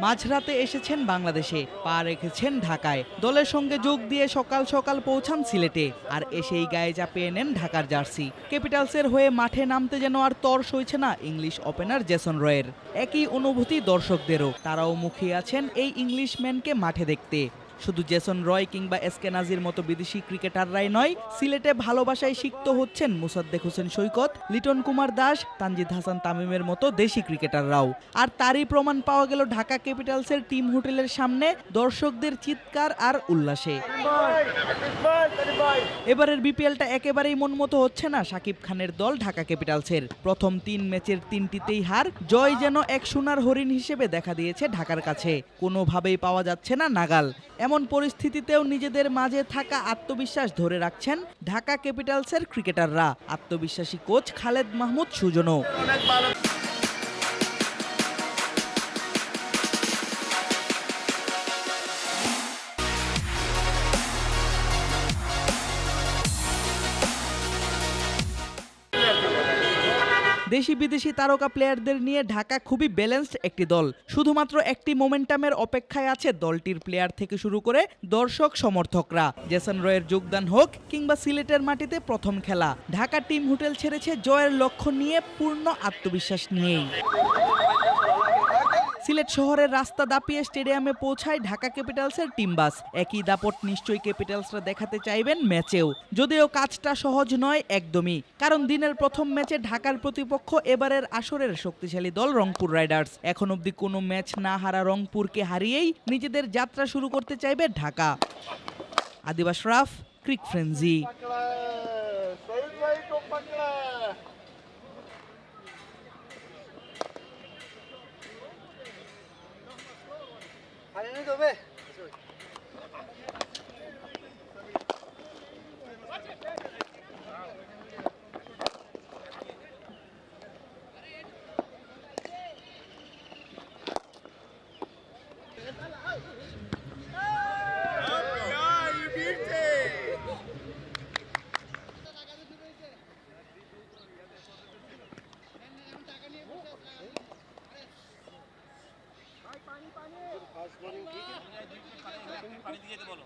মাঝরাতে এসেছেন বাংলাদেশে, পা রেখেছেন ঢাকায়। দলের সঙ্গে যোগ দিয়ে সকাল সকাল পৌঁছান সিলেটে। আর এসেই গায়ে চাপিয়ে নেন ঢাকার জার্সি। ক্যাপিটালসের হয়ে মাঠে নামতে যেন আর তর সইছে না ইংলিশ ওপেনার জেসন রয়ের। একই অনুভূতি দর্শকদেরও। তারাও মুখিয়ে আছেন এই ইংলিশম্যানকে মাঠে দেখতে। শুধু জেসন রয় কিংবা এসকে নাজির মতো বিদেশি ক্রিকেটাররাই নয়, সিলেটে ভালোবাসায় সিক্ত হচ্ছেন মুসাদ্দেক হোসেন সৈকত, লিটন কুমার দাস, তানজিদ হাসান তামিমের মতো দেশি ক্রিকেটাররাও। আর তারই প্রমাণ পাওয়া গেল ঢাকা ক্যাপিটালসের টিম হোটেলের সামনে দর্শকদের চিৎকার আর উল্লাসে। এবারের বিপিএলটা একেবারেই মন মতো হচ্ছে না সাকিব খানের দল ঢাকা ক্যাপিটালসের। প্রথম তিন ম্যাচের তিনটিতেই হার, জয় যেন এক সোনার হরিণ হিসেবে দেখা দিয়েছে ঢাকার কাছে। কোনোভাবেই পাওয়া যাচ্ছে না নাগাল। এমন পরিস্থিতিতেও নিজেদের মাঝে থাকা আত্মবিশ্বাস ধরে রাখছেন ঢাকা ক্যাপিটালসের ক্রিকেটাররা। আত্মবিশ্বাসী কোচ খালেদ মাহমুদ সুজনও। দেশি বিদেশি তারকা প্লেয়ারদের নিয়ে ঢাকা খুবই ব্যালেন্সড একটি দল। শুধুমাত্র একটি মোমেন্টামের অপেক্ষায় আছে দলটির প্লেয়ার থেকে শুরু করে দর্শক সমর্থকরা। জেসন রয়ের যোগদান হোক কিংবা সিলেটের মাটিতে প্রথম খেলা। ঢাকা টিম হোটেল ছেড়েছে জয়ের লক্ষ্য নিয়ে পূর্ণ আত্মবিশ্বাস নিয়েই। সিলেট শহরের রাস্তা দাপিয়ে স্টেডিয়ামে পৌঁছায় ঢাকা ক্যাপিটালসের টিম বাস। একই দাপট নিশ্চয়ই ক্যাপিটালসরা দেখাতে চাইবেন ম্যাচেও। যদিও কাজটা সহজ নয় একদমই, কারণ দিনের প্রথম ম্যাচে ঢাকার প্রতিপক্ষ এবারের আসরের শক্তিশালী দল রংপুর রাইডার্স। এখন অবধি কোনো ম্যাচ না হারা রংপুরকে হারিয়েই নিজেদের যাত্রা শুরু করতে চাইবে ঢাকা। আদিবাস রাফ, ক্রিক ফ্রেন্জি আরে নি দেবে পানি দিয়ে যেতে বলো